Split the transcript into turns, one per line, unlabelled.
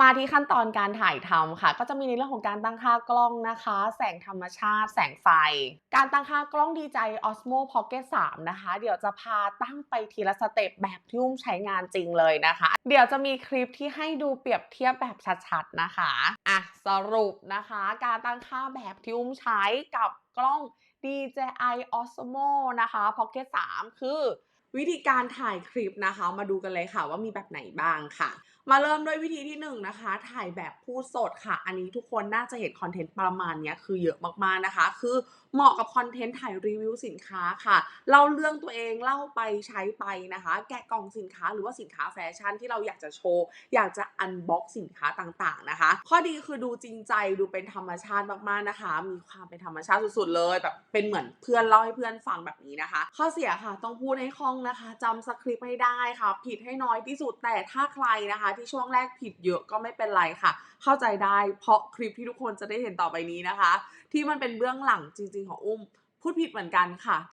มาที่ขั้นตอนการถ่ายทำค่ะ ก็จะมีในเรื่องของการตั้งค่ากล้องนะคะ แสงธรรมชาติ แสงไฟ การตั้งค่ากล้อง DJI Osmo Pocket 3 นะคะ เดี๋ยวจะพาตั้งไปทีละสเต็ปแบบที่อุ้มใช้งานจริงเลยนะคะ เดี๋ยวจะมีคลิปที่ให้ดูเปรียบเทียบแบบชัดๆนะคะอะสรุปนะคะ การตั้งค่าแบบที่อุ้มใช้กับกล้อง DJI Osmo นะคะ Pocket 3 คือ วิธีการถ่ายคลิปนะคะ มาดูกันเลยค่ะว่ามีแบบไหนบ้างค่ะ มาเริ่มด้วยวิธีที่1นงนะคะ ถ่ายแบบพูดสดค่ะ อันนี้ทุกคนน่าจะเห็นคอนเทนต์ประมาณนี้คือเยอะมากๆนะคะ คือเหมาะกับคอนเทนต์ถ่ายรีวิวสินค้าค่ะเล่าเรื่องตัวเองเล่าไปใช้ไปนะคะ แกะกล่องสินค้าหรือว่าสินค้าแฟชั่นที่เราอยากจะโชว์อยากจะอันบ็อกสินค้าต่างๆนะคะ ข้อดีคือดูจริงใจดูเป็นธรรมชาติมากๆนะคะ มีความเป็นธรรมชาติสุดๆเลยแบบเป็นเหมือนเพื่อนเล่าให้เพื่อนฟังแบบนี้นะคะ ข้อเสียค่ะต้องพูดให้คล่องนะคะจำสคริปต์ให้ได้ค่ะ ผิดให้น้อยที่สุดแต่ถ้าใครนะคะ ที่ช่วงแรกผิดเยอะก็ไม่เป็นไรค่ะ เข้าใจได้เพราะคลิปที่ทุกคนจะได้เห็นต่อไปนี้นะคะ ที่มันเป็นเบื้องหลังจริง ๆ ของอุ้ม พูดผิดเหมือนกันค่ะ